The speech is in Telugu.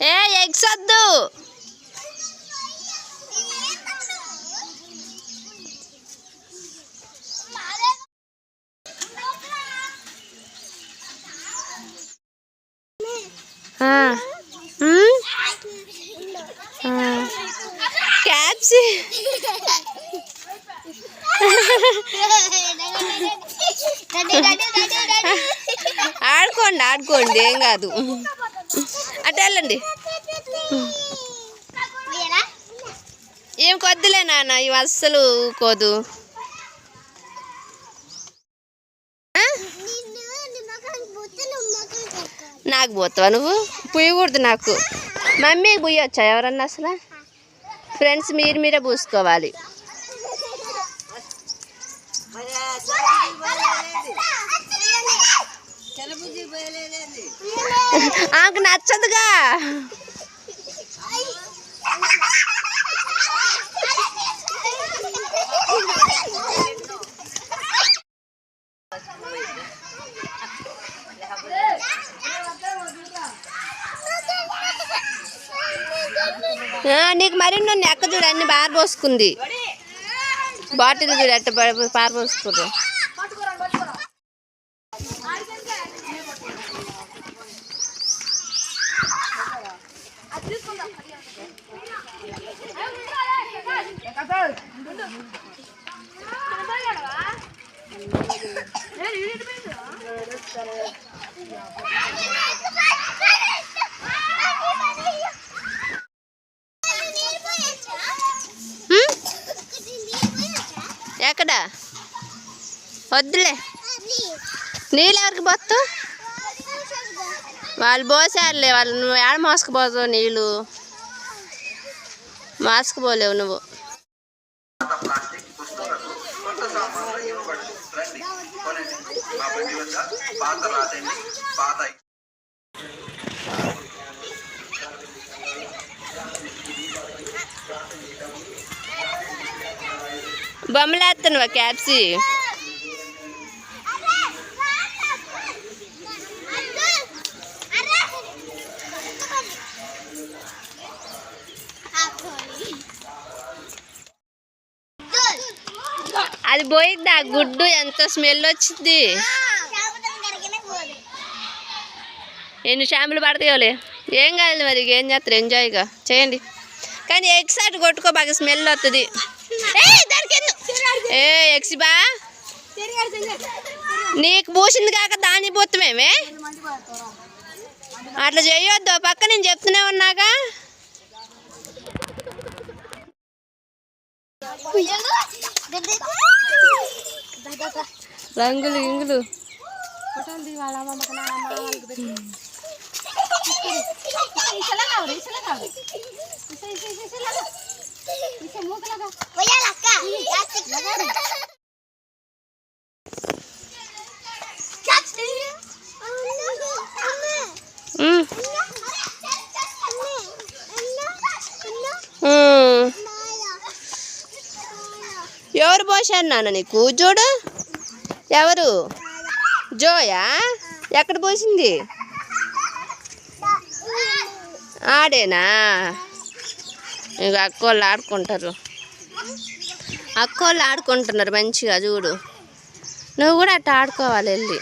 ఏ ఎగ్స్ వద్దు. క్యాప్సి. ఆడుకోండి. ఆడుకోండి ఏం కాదు. అటు వెళ్ళండి. ఏం కొద్దులే నాన్న ఇవి అస్సలు ఊకోదు. నాకు పోతావా నువ్వు? పుయ్యకూడదు నాకు. మమ్మీ పుయ్యొచ్చా ఎవరన్నా అసలు? ఫ్రెండ్స్ మీరు మీరే పూసుకోవాలి. ఆమెకు నచ్చదుగా. నీకు మరి నన్ను ఎక్క చూడు? అన్ని పారబోసుకుంది. బాటిల్ చూడు ఎట్ట పా- ఎక్కడ? వద్దులే. నీళ్ళు ఎవరికి పోతావు వాళ్ళు పోసారులే వాళ్ళు నువ్వు ఏడ మోసుకుపోతావు నీళ్ళు? మోసుకుపోలేవు నువ్వు. బొమ్మలేస్తున్నావా క్యాప్సీ అది పోయిద్ది ఆ గుడ్డు ఎంత స్మెల్ వచ్చింది? ఎన్ని షాంపులు పడతాయోలే? ఏం కాదు మరి? ఏం చేస్తారు? ఎంజాయ్గా? చేయండి. కానీ ఎగ్సాట్ కొట్టుకో బాగా స్మెల్ వస్తుంది ఏ ఎగ్స్ బా? నీకు పూసింది కాక దాని పోతామేమే అట్లా చేయొద్దు. పక్క నేను చెప్తూనే ఉన్నాగా. రంగులు ఇంగులు ఉమ్, పోసారు నాన్న నీకు. చూడు. ఎవరు? జోయా? ఎక్కడ పోసింది? ఆడేనా? ఇక అక్కోళ్ళు ఆడుకుంటారు. అక్కోళ్ళు ఆడుకుంటున్నారు మంచిగా చూడు. నువ్వు కూడా అట్లా ఆడుకోవాలి వెళ్ళి.